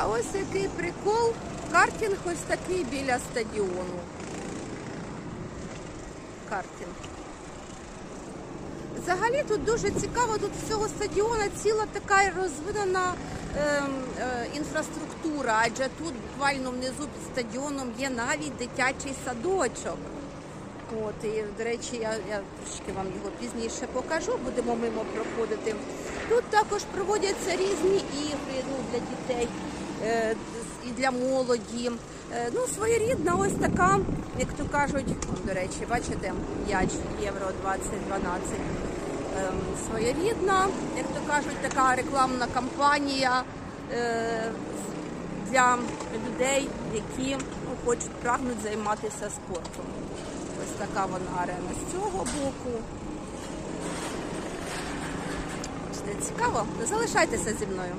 А ось який прикол. Картинг ось такий біля стадіону. Картинг. Взагалі тут дуже цікаво, тут всього стадіона ціла така розвинена ем, е, інфраструктура, адже тут буквально внизу під стадіоном є навіть дитячий садочок. От, і, до речі, я, я трошки вам його пізніше покажу, будемо мимо проходити. Тут також проводяться різні ігри ну, для дітей е, і для молоді. Е, ну, своєрідна ось така, як то кажуть, до речі, бачите, м'яч Євро 2012. Ем, своєрідна, як то кажуть, така рекламна кампанія е, для людей, які ну, хочуть прагнуть займатися спортом. Ось така вона арена з цього боку. Цікаво? Залишайтеся зі мною.